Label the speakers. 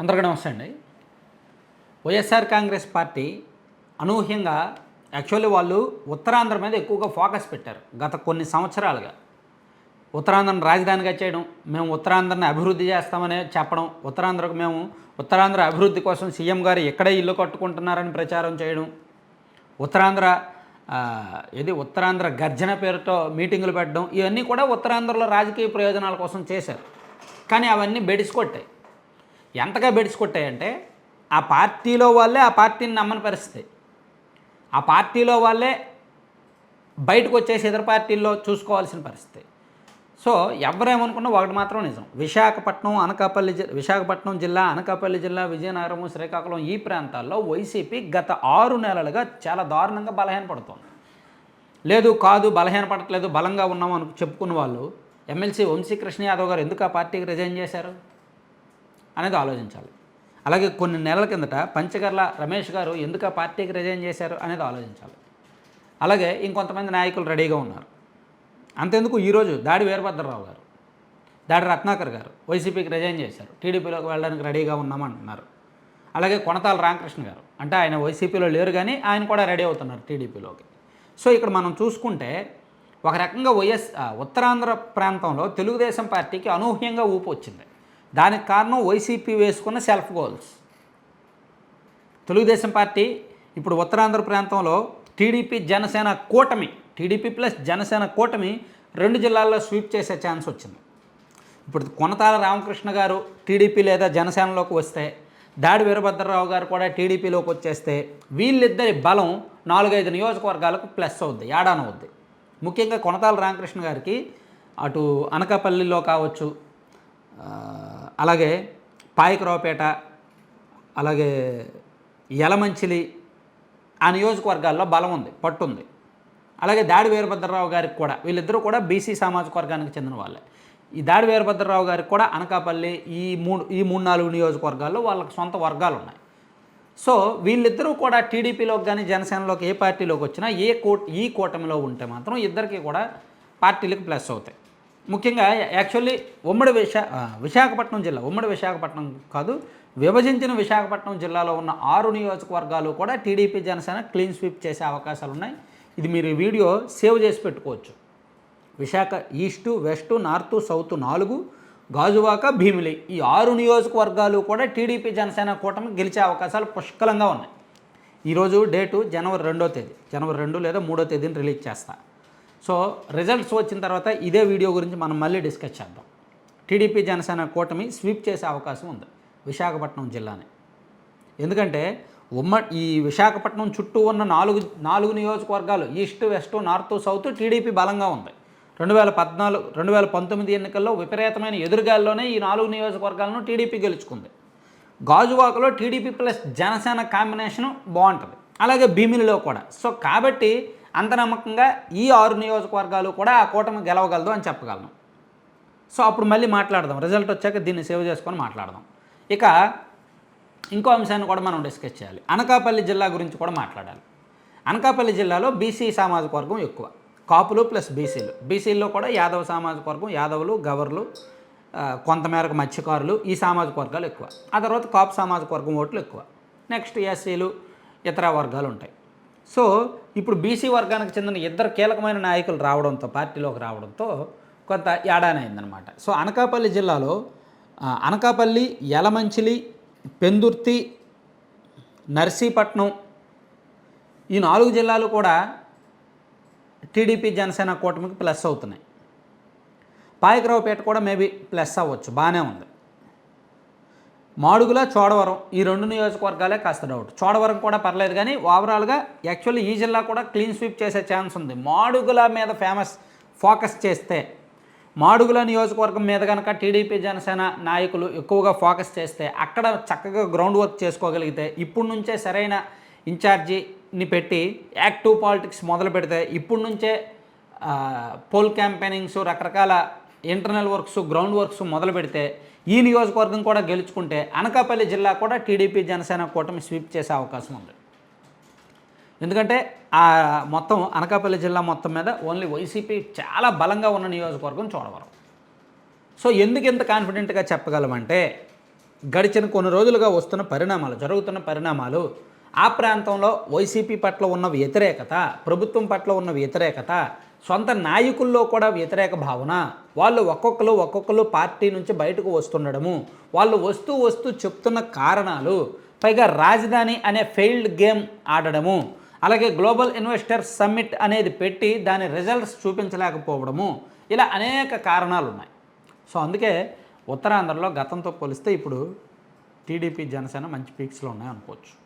Speaker 1: అందరికీ నమస్తే అండి. వైఎస్ఆర్ కాంగ్రెస్ పార్టీ అనూహ్యంగా యాక్చువల్లీ వాళ్ళు ఉత్తరాంధ్ర మీద ఎక్కువగా ఫోకస్ పెట్టారు గత కొన్ని సంవత్సరాలుగా. ఉత్తరాంధ్రను రాజధానిగా చేయడం మేము ఉత్తరాంధ్రని అభివృద్ధి చేస్తామని చెప్పడం ఉత్తరాంధ్రకు మేము ఉత్తరాంధ్ర అభివృద్ధి కోసం సీఎం గారు ఎక్కడే ఇల్లు కట్టుకుంటున్నారని ప్రచారం చేయడం ఉత్తరాంధ్ర ఇది ఏది ఉత్తరాంధ్ర గర్జన పేరుతో మీటింగులు పెట్టడం ఇవన్నీ కూడా ఉత్తరాంధ్రలో రాజకీయ ప్రయోజనాల కోసం చేశారు. కానీ అవన్నీ బెడిసికొట్టాయి ఎంతగా బెడిసికొట్టాయంటే ఆ పార్టీలో వాళ్ళే ఆ పార్టీని నమ్మని పరిస్థితి. ఆ పార్టీలో వాళ్ళే బయటకు వచ్చేసి ఇతర పార్టీల్లో చూసుకోవాల్సిన పరిస్థితి. సో ఎవరేమనుకున్నా ఒకటి మాత్రం నిజం. విశాఖపట్నం అనకాపల్లి జిల్లా విశాఖపట్నం జిల్లా అనకాపల్లి జిల్లా విజయనగరం శ్రీకాకుళం ఈ ప్రాంతాల్లో వైసీపీ గత ఆరు నెలలుగా చాలా దారుణంగా బలహీనపడుతోంది లేదు కాదు బలహీనపడట్లేదు బలంగా ఉన్నాం అని చెప్పుకున్న వాళ్ళు ఎమ్మెల్సీ వంశీకృష్ణ యాదవ్ గారు ఎందుకు ఆ పార్టీకి రిజైన్ చేశారు? అనేది ఆలోచించాలి. అలాగే కొన్ని నెలల కిందట పంచగర్ల రమేష్ గారు ఎందుకు ఆ పార్టీకి రిజైన్ చేశారు అనేది ఆలోచించాలి. అలాగే ఇంకొంతమంది నాయకులు రెడీగా ఉన్నారు. అంతెందుకు? ఈరోజు దాడి వీరభద్రరావు గారు దాడి రత్నాకర్ గారు వైసీపీకి రిజైన్ చేశారు. టీడీపీలోకి వెళ్ళడానికి రెడీగా ఉన్నామంటున్నారు. అలాగే కొనతాల రామకృష్ణ గారు అంటే ఆయన వైసీపీలో లేరు కానీ ఆయన కూడా రెడీ అవుతున్నారు టీడీపీలోకి. సో ఇక్కడ మనం చూసుకుంటే ఒక రకంగా వైఎస్ ఉత్తరాంధ్ర ప్రాంతంలో తెలుగుదేశం పార్టీకి అనూహ్యంగా ఊపు వచ్చింది. దానికి కారణం వైసీపీ వేసుకున్న సెల్ఫ్ గోల్స్ తెలుగుదేశం పార్టీ ఇప్పుడు ఉత్తరాంధ్ర ప్రాంతంలో టీడీపీ జనసేన కూటమి టీడీపీ ప్లస్ జనసేన కూటమి రెండు జిల్లాల్లో స్వీప్ చేసే ఛాన్స్ వచ్చింది. ఇప్పుడు కొనతాల రామకృష్ణ గారు టీడీపీ లేదా జనసేనలోకి వస్తే దాడి వీరభద్రరావు గారు కూడా టీడీపీలోకి వచ్చేస్తే వీళ్ళిద్దరి బలం నాలుగైదు నియోజకవర్గాలకు ప్లస్ అవుద్ది ఏడాన అవుద్ది. ముఖ్యంగా కొనతాల రామకృష్ణ గారికి అటు అనకాపల్లిలో కావచ్చు అలాగే పాయకరావుపేట అలాగే యలమంచిలి ఆ నియోజకవర్గాల్లో బలం ఉంది పట్టు ఉంది. అలాగే దాడి వీరభద్రరావు గారికి కూడా వీళ్ళిద్దరూ కూడా బీసీ సామాజిక వర్గానికి చెందిన వాళ్ళే. ఈ దాడి వీరభద్రరావు గారికి కూడా అనకాపల్లి ఈ మూడు ఈ మూడు నాలుగు నియోజకవర్గాల్లో వాళ్ళకి సొంత వర్గాలు ఉన్నాయి. సో వీళ్ళిద్దరూ కూడా టీడీపీలోకి కానీ జనసేనలోకి ఏ పార్టీలోకి వచ్చినా ఏ కో ఈ కూటమిలో ఉంటే మాత్రం ఇద్దరికి కూడా పార్టీలకు ప్లస్ అవుతాయి. ముఖ్యంగా యాక్చువల్లీ ఉమ్మడి విశా విశాఖపట్నం జిల్లా ఉమ్మడి విశాఖపట్నం కాదు విభజించిన విశాఖపట్నం జిల్లాలో ఉన్న ఆరు నియోజకవర్గాలు కూడా టీడీపీ జనసేన క్లీన్ స్వీప్ చేసే అవకాశాలు ఉన్నాయి. ఇది మీరు వీడియో సేవ్ చేసి పెట్టుకోవచ్చు. Visakha east west north south నాలుగు గాజువాక భీమిలి ఈ ఆరు నియోజకవర్గాలు కూడా టీడీపీ జనసేన కూటమి గెలిచే అవకాశాలు పుష్కలంగా ఉన్నాయి. ఈరోజు డేటు జనవరి రెండో తేదీ జనవరి రెండు లేదా మూడో తేదీని రిలీజ్ చేస్తా. సో రిజల్ట్స్ వచ్చిన తర్వాత ఇదే వీడియో గురించి మనం మళ్ళీ డిస్కస్ చేద్దాం. టీడీపీ జనసేన కూటమి స్వీప్ చేసే అవకాశం ఉంది విశాఖపట్నం జిల్లాని. ఎందుకంటే ఉమ్మ ఈ విశాఖపట్నం చుట్టూ ఉన్న నాలుగు నాలుగు నియోజకవర్గాలు east west north south TDP బలంగా ఉంది. రెండు వేల పద్నాలుగు రెండు వేల పంతొమ్మిది ఎన్నికల్లో విపరీతమైన ఎదురుగాల్లోనే ఈ నాలుగు నియోజకవర్గాలను టీడీపీ గెలుచుకుంది. గాజువాకలో టీడీపీ ప్లస్ జనసేన కాంబినేషన్ బాగుంటుంది. అలాగే భీమిలిలో కూడా. సో కాబట్టి అంత నమ్మకంగా ఈ ఆరు నియోజకవర్గాలు కూడా ఆ కూటమి గెలవగలదు అని చెప్పగలను. సో అప్పుడు మళ్ళీ మాట్లాడదాం. రిజల్ట్ వచ్చాక దీన్ని సేవ్ చేసుకొని మాట్లాడదాం. ఇక ఇంకో అంశాన్ని కూడా మనం డిస్కస్ చేయాలి. అనకాపల్లి జిల్లా గురించి కూడా మాట్లాడాలి. అనకాపల్లి జిల్లాలో బీసీ సామాజిక వర్గం ఎక్కువ. కాపులు ప్లస్ బీసీలు. బీసీల్లో కూడా యాదవ సామాజిక వర్గం యాదవులు గవర్లు కొంతమేరకు మత్స్యకారులు ఈ సామాజిక వర్గాలు ఎక్కువ. ఆ తర్వాత కాపు సామాజిక వర్గం ఓట్లు ఎక్కువ. నెక్స్ట్ ఎస్సీలు ఇతర వర్గాలు ఉంటాయి. సో ఇప్పుడు బీసీ వర్గానికి చెందిన ఇద్దరు కీలకమైన నాయకులు రావడంతో పార్టీలోకి రావడంతో కొంత ఏడానైందనమాట సో అనకాపల్లి జిల్లాలో అనకాపల్లి యలమంచిలి పెందుర్తి నర్సీపట్నం ఈ నాలుగు జిల్లాలు కూడా టీడీపీ జనసేన కూటమికి ప్లస్ అవుతున్నాయి. పాయకరావుపేట కూడా మేబీ ప్లస్ అవ్వచ్చు బాగానే ఉంది. మాడుగుల చోడవరం. ఈ రెండు నియోజకవర్గాలే కాస్త డౌట్ చోడవరం కూడా పర్లేదు కానీ ఓవరాల్గా యాక్చువల్లీ ఈ జిల్లా కూడా క్లీన్ స్వీప్ చేసే ఛాన్స్ ఉంది. మాడుగుల మీద ఫేమస్ ఫోకస్ చేస్తే మాడుగుల నియోజకవర్గం మీద కనుక టీడీపీ జనసేన నాయకులు ఎక్కువగా ఫోకస్ చేస్తే అక్కడ చక్కగా గ్రౌండ్ వర్క్ చేసుకోగలిగితే ఇప్పుడు నుంచే సరైన ఇన్ఛార్జిని పెట్టి యాక్టివ్ పాలిటిక్స్ మొదలు పెడితే ఇప్పుడు నుంచే పోల్ క్యాంపెయినింగ్స్ రకరకాల ఇంటర్నల్ వర్క్స్ గ్రౌండ్ వర్క్స్ మొదలు పెడితే ఈ నియోజకవర్గం కూడా గెలుచుకుంటే అనకాపల్లి జిల్లా కూడా టీడీపీ జనసేన కూటమి స్వీప్ చేసే అవకాశం ఉంది. ఎందుకంటే ఆ మొత్తం అనకాపల్లి జిల్లా మొత్తం మీద ఓన్లీ వైసీపీ చాలా బలంగా ఉన్న నియోజకవర్గం చూడవరం. సో ఎందుకు ఎంత కాన్ఫిడెంట్గా చెప్పగలమంటే గడిచిన కొన్ని రోజులుగా వస్తున్న పరిణామాలు జరుగుతున్న పరిణామాలు ఆ ప్రాంతంలో వైసీపీ పట్ల ఉన్న వ్యతిరేకత ప్రభుత్వం పట్ల ఉన్న వ్యతిరేకత సొంత నాయకుల్లో కూడా వ్యతిరేక భావన. వాళ్ళు ఒక్కొక్కరు ఒక్కొక్కరు పార్టీ నుంచి బయటకు వస్తుండడము. వాళ్ళు వస్తూ వస్తూ చెప్తున్న కారణాలు పైగా రాజధాని అనే ఫెయిల్డ్ గేమ్ ఆడడము. అలాగే గ్లోబల్ ఇన్వెస్టర్ సమ్మిట్ అనేది పెట్టి దాని రిజల్ట్స్ చూపించలేకపోవడము. ఇలా అనేక కారణాలు ఉన్నాయి. సో అందుకే ఉత్తరాంధ్రలో గతంతో పోలిస్తే ఇప్పుడు టీడీపీ జనసేన మంచి పీక్స్లో ఉన్నాయి అనుకోవచ్చు